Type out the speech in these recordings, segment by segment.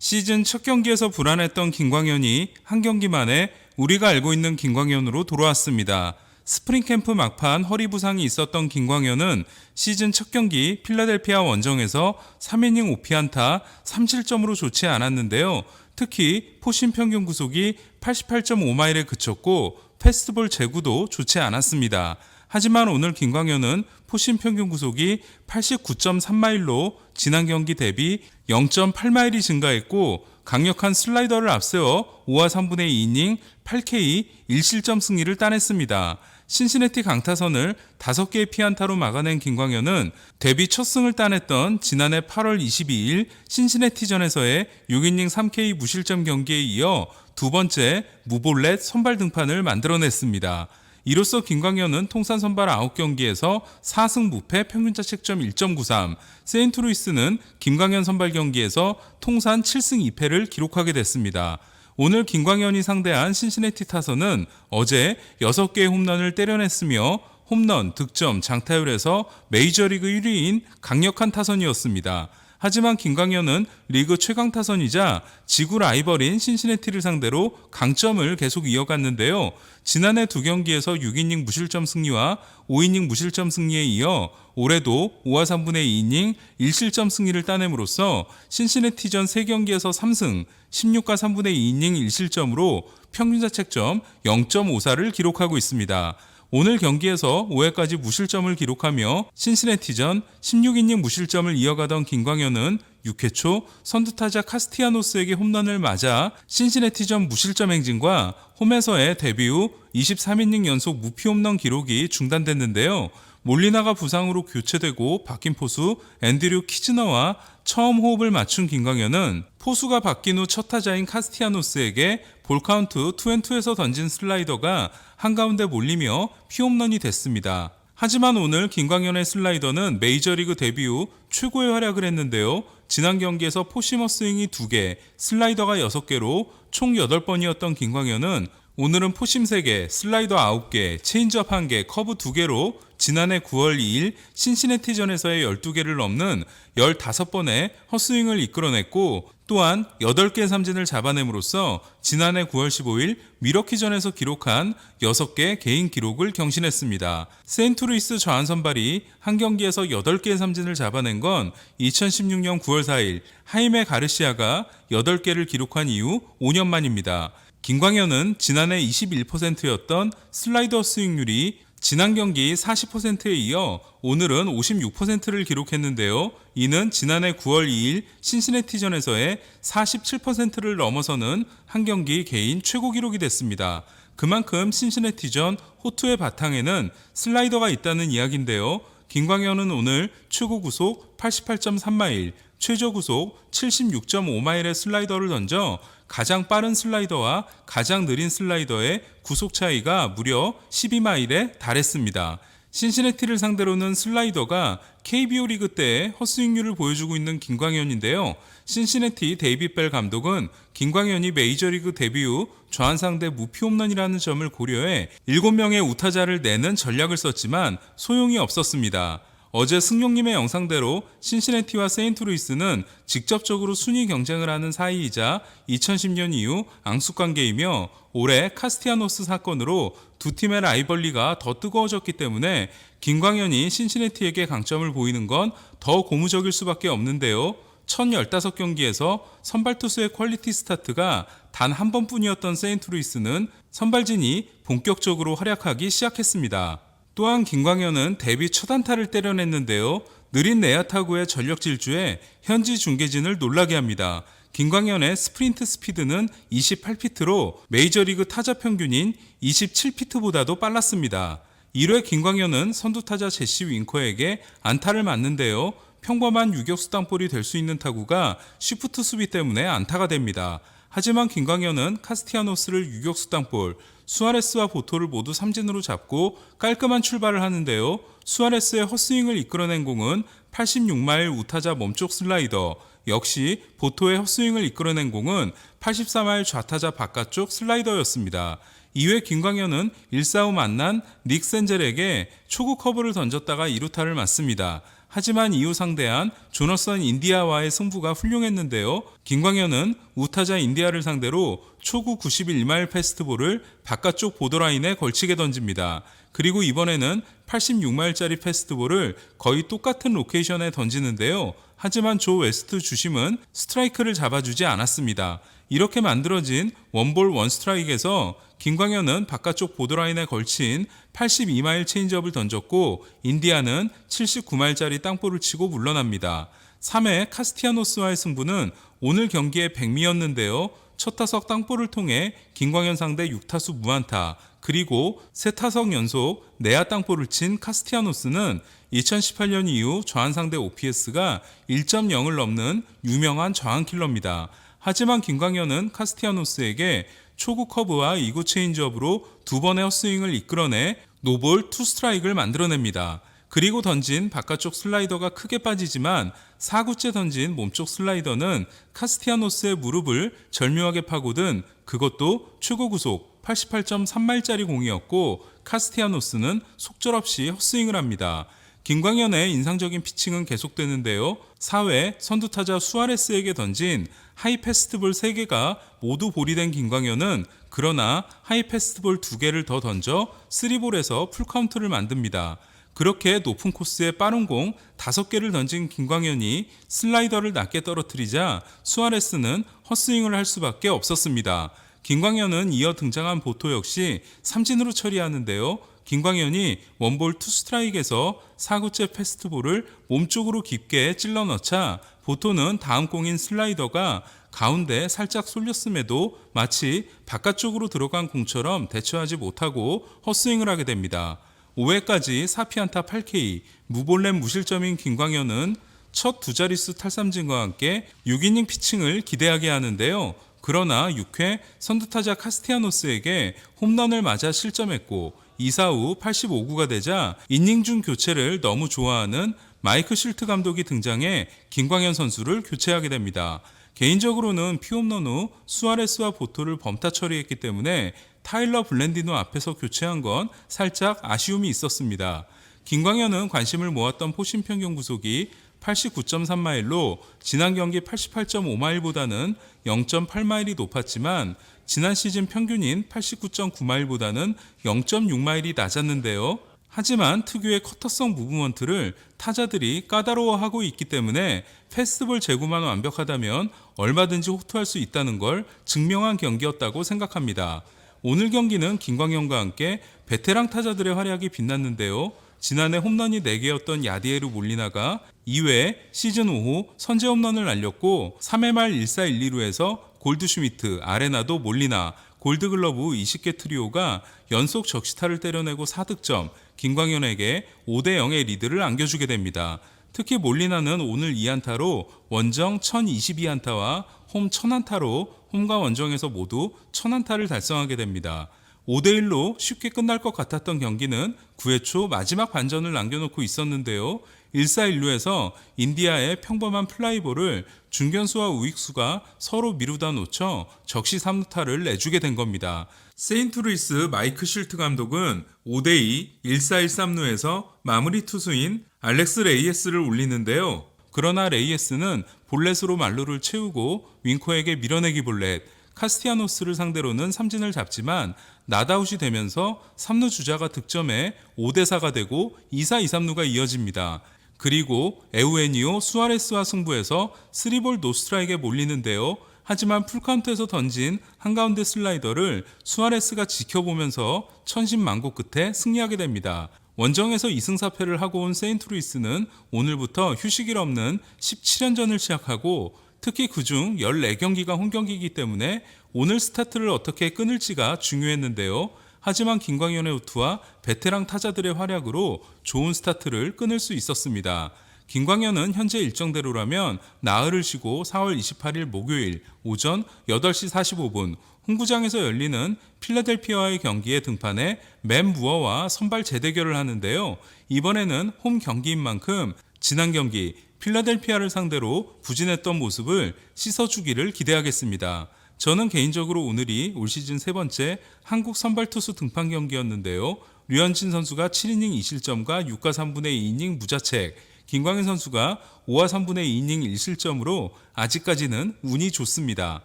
시즌 첫 경기에서 불안했던 김광현이 한 경기 만에 우리가 알고 있는 김광현으로 돌아왔습니다. 스프링 캠프 막판 허리 부상이 있었던 김광현은 시즌 첫 경기 필라델피아 원정에서 3이닝 5피안타 3실점으로 좋지 않았는데요. 특히 포심 평균 구속이 88.5마일에 그쳤고 패스트볼 제구도 좋지 않았습니다. 하지만 오늘 김광현은 포심 평균 구속이 89.3마일로 지난 경기 대비 0.8마일이 증가했고 강력한 슬라이더를 앞세워 5와 3분의 2이닝 8K 1실점 승리를 따냈습니다. 신시내티 강타선을 5개의 피안타로 막아낸 김광현은 데뷔 첫 승을 따냈던 지난해 8월 22일 신시내티전에서의 6이닝 3K 무실점 경기에 이어 두 번째 무볼렛 선발 등판을 만들어냈습니다. 이로써 김광현은 통산 선발 9경기에서 4승 무패 평균 자책점 1.93, 세인트루이스는 김광현 선발 경기에서 통산 7승 2패를 기록하게 됐습니다. 오늘 김광현이 상대한 신시내티 타선은 어제 6개의 홈런을 때려냈으며 홈런, 득점, 장타율에서 메이저리그 1위인 강력한 타선이었습니다. 하지만 김광현은 리그 최강 타선이자 지구 라이벌인 신시내티를 상대로 강점을 계속 이어갔는데요. 지난해 두 경기에서 6이닝 무실점 승리와 5이닝 무실점 승리에 이어 올해도 5와 3분의 2이닝 1실점 승리를 따냄으로써 신시내티전 3경기에서 3승, 16과 3분의 2이닝 1실점으로 평균 자책점 0.54를 기록하고 있습니다. 오늘 경기에서 5회까지 무실점을 기록하며 신시내티전 16이닝 무실점을 이어가던 김광현은 6회 초 선두타자 카스티아노스에게 홈런을 맞아 신시내티전 무실점 행진과 홈에서의 데뷔 후 23이닝 연속 무피 홈런 기록이 중단됐는데요. 몰리나가 부상으로 교체되고 바뀐 포수 앤드류 키즈너와 처음 호흡을 맞춘 김광현은 포수가 바뀐 후 첫 타자인 카스티아노스에게 볼카운트 투앤투에서 던진 슬라이더가 한가운데 몰리며 피홈런이 됐습니다. 하지만 오늘 김광현의 슬라이더는 메이저리그 데뷔 후 최고의 활약을 했는데요. 지난 경기에서 포시머 스윙이 2개, 슬라이더가 6개로 총 8번이었던 김광현은 오늘은 포심 3개, 슬라이더 9개, 체인지업 1개, 커브 2개로 지난해 9월 2일 신시내티전에서의 12개를 넘는 15번의 헛스윙을 이끌어냈고 또한 8개의 삼진을 잡아냄으로써 지난해 9월 15일 미러키전에서 기록한 6개 개인 기록을 경신했습니다. 세인트루이스 좌한 선발이 한 경기에서 8개의 삼진을 잡아낸 건 2016년 9월 4일 하이메 가르시아가 8개를 기록한 이후 5년 만입니다. 김광현은 지난해 21%였던 슬라이더 스윙률이 지난 경기 40%에 이어 오늘은 56%를 기록했는데요. 이는 지난해 9월 2일 신시내티전에서의 47%를 넘어서는 한 경기 개인 최고 기록이 됐습니다. 그만큼 신시내티전 호투의 바탕에는 슬라이더가 있다는 이야기인데요. 김광현은 오늘 최고 구속 88.3마일, 최저 구속 76.5마일의 슬라이더를 던져 가장 빠른 슬라이더와 가장 느린 슬라이더의 구속 차이가 무려 12마일에 달했습니다. 신시내티를 상대로는 슬라이더가 KBO 리그 때의 헛스윙률을 보여주고 있는 김광현인데요. 신시내티 데이비 벨 감독은 김광현이 메이저리그 데뷔 후 좌한 상대 무피 홈런이라는 점을 고려해 7명의 우타자를 내는 전략을 썼지만 소용이 없었습니다. 어제 승용님의 영상대로 신시내티와 세인트루이스는 직접적으로 순위 경쟁을 하는 사이이자 2010년 이후 앙숙 관계이며 올해 카스티아노스 사건으로 두 팀의 라이벌리가 더 뜨거워졌기 때문에 김광현이 신시내티에게 강점을 보이는 건 더 고무적일 수밖에 없는데요. 1015경기에서 선발 투수의 퀄리티 스타트가 단 한 번뿐이었던 세인트루이스는 선발진이 본격적으로 활약하기 시작했습니다. 또한 김광현은 데뷔 첫 안타를 때려냈는데요. 느린 내야 타구의 전력 질주에 현지 중계진을 놀라게 합니다. 김광현의 스프린트 스피드는 28피트로 메이저리그 타자 평균인 27피트보다도 빨랐습니다. 1회 김광현은 선두 타자 제시 윙커에게 안타를 맞는데요. 평범한 유격수 땅볼이 될 수 있는 타구가 쉬프트 수비 때문에 안타가 됩니다. 하지만 김광현은 카스티아노스를 유격수 땅볼, 수아레스와 보토를 모두 삼진으로 잡고 깔끔한 출발을 하는데요. 수아레스의 헛스윙을 이끌어낸 공은 86마일 우타자 몸쪽 슬라이더, 역시 보토의 헛스윙을 이끌어낸 공은 84마일 좌타자 바깥쪽 슬라이더였습니다. 이외 김광현은 1사후 만난 닉 센젤에게 초구 커브를 던졌다가 2루타를 맞습니다. 하지만 이후 상대한 조너선 인디아와의 승부가 훌륭했는데요. 김광현은 우타자 인디아를 상대로 초구 91마일 패스트볼을 바깥쪽 보더라인에 걸치게 던집니다. 그리고 이번에는 86마일짜리 패스트볼을 거의 똑같은 로케이션에 던지는데요. 하지만 조 웨스트 주심은 스트라이크를 잡아주지 않았습니다. 이렇게 만들어진 원볼 원스트라이크에서 김광현은 바깥쪽 보드라인에 걸친 82마일 체인지업을 던졌고 인디아는 79마일짜리 땅볼을 치고 물러납니다. 3회 카스티아노스와의 승부는 오늘 경기의 백미였는데요. 첫 타석 땅볼을 통해 김광현 상대 6타수 무안타 그리고 세 타석 연속 내야 땅볼을 친 카스티아노스는 2018년 이후 좌한 상대 OPS가 1.0을 넘는 유명한 좌한 킬러입니다. 하지만 김광현은 카스티아노스에게 초구 커브와 2구 체인지업으로 두 번의 헛스윙을 이끌어내 노볼 투 스트라이크를 만들어냅니다. 그리고 던진 바깥쪽 슬라이더가 크게 빠지지만 4구째 던진 몸쪽 슬라이더는 카스티아노스의 무릎을 절묘하게 파고든 그것도 최고 구속 88.3마일짜리 공이었고 카스티아노스는 속절없이 헛스윙을 합니다. 김광현의 인상적인 피칭은 계속되는데요. 4회 선두타자 수아레스에게 던진 하이 패스트볼 3개가 모두 볼이 된 김광현은 그러나 하이 패스트볼 2개를 더 던져 3볼에서 풀카운트를 만듭니다. 그렇게 높은 코스에 빠른 공 5개를 던진 김광현이 슬라이더를 낮게 떨어뜨리자 수아레스는 헛스윙을 할 수밖에 없었습니다. 김광현은 이어 등장한 보토 역시 삼진으로 처리하는데요. 김광현이 원볼 투 스트라이크에서 4구째 패스트볼을 몸쪽으로 깊게 찔러 넣자 보토는 다음 공인 슬라이더가 가운데 살짝 쏠렸음에도 마치 바깥쪽으로 들어간 공처럼 대처하지 못하고 헛스윙을 하게 됩니다. 5회까지 4피안타 8K, 무볼넷 무실점인 김광현은 첫 두 자릿수 탈삼진과 함께 6이닝 피칭을 기대하게 하는데요. 그러나 6회 선두타자 카스티아노스에게 홈런을 맞아 실점했고 2사 후 85구가 되자 이닝 중 교체를 너무 좋아하는 마이크 실트 감독이 등장해 김광현 선수를 교체하게 됩니다. 개인적으로는 피홈런 후 수아레스와 보토를 범타 처리했기 때문에 타일러 블렌디노 앞에서 교체한 건 살짝 아쉬움이 있었습니다. 김광현은 관심을 모았던 포신 평균 구속이 89.3마일로 지난 경기 88.5마일보다는 0.8마일이 높았지만 지난 시즌 평균인 89.9마일보다는 0.6마일이 낮았는데요. 하지만 특유의 커터성 무브먼트를 타자들이 까다로워하고 있기 때문에 패스트볼 제구만 완벽하다면 얼마든지 호투할 수 있다는 걸 증명한 경기였다고 생각합니다. 오늘 경기는 김광현과 함께 베테랑 타자들의 활약이 빛났는데요. 지난해 홈런이 4개였던 야디에르 몰리나가 2회 시즌 5호 선제 홈런을 날렸고 3회 말 1사 1, 2루에서 골드슈미트, 아레나도 몰리나, 골드글러브 20개 트리오가 연속 적시타를 때려내고 4득점, 김광현에게 5대 0의 리드를 안겨주게 됩니다. 특히 몰리나는 오늘 2안타로 원정 1022안타와 홈 1000안타로 홈과 원정에서 모두 1000안타를 달성하게 됩니다. 5대1로 쉽게 끝날 것 같았던 경기는 9회 초 마지막 반전을 남겨놓고 있었는데요. 1사 1루에서 인디아의 평범한 플라이볼을 중견수와 우익수가 서로 미루다 놓쳐 적시 3루타를 내주게 된 겁니다. 세인트루이스 마이크 실트 감독은 5대2 1사 1삼루에서 마무리 투수인 알렉스 레이에스를 올리는데요. 그러나 레이에스는 볼넷으로 말루를 채우고 윙코에게 밀어내기 볼넷, 카스티아노스를 상대로는 삼진을 잡지만 나다웃이 되면서 3루 주자가 득점해 5대 4가 되고 2사 2삼루가 이어집니다. 그리고 에우에니오 수아레스와 승부에서 3볼 노스트라이크에 몰리는데요. 하지만 풀카운트에서 던진 한가운데 슬라이더를 수아레스가 지켜보면서 천신만고 끝에 승리하게 됩니다. 원정에서 2승 4패를 하고 온 세인트루이스는 오늘부터 휴식일 없는 17연전을 시작하고 특히 그중 14경기가 홈경기이기 때문에 오늘 스타트를 어떻게 끊을지가 중요했는데요. 하지만 김광현의 우투와 베테랑 타자들의 활약으로 좋은 스타트를 끊을 수 있었습니다. 김광현은 현재 일정대로라면 나흘을 쉬고 4월 28일 목요일 오전 8시 45분 홍구장에서 열리는 필라델피아와의 경기에 등판해 맨 무어와 선발 재대결을 하는데요. 이번에는 홈 경기인 만큼 지난 경기 필라델피아를 상대로 부진했던 모습을 씻어주기를 기대하겠습니다. 저는 개인적으로 오늘이 올 시즌 세 번째 한국 선발 투수 등판 경기였는데요. 류현진 선수가 7이닝 2실점과 6과 3분의 2이닝 무자책, 김광현 선수가 5와 3분의 2이닝 1실점으로 아직까지는 운이 좋습니다.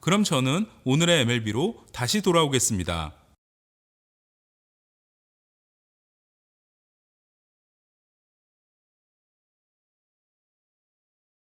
그럼 저는 오늘의 MLB로 다시 돌아오겠습니다.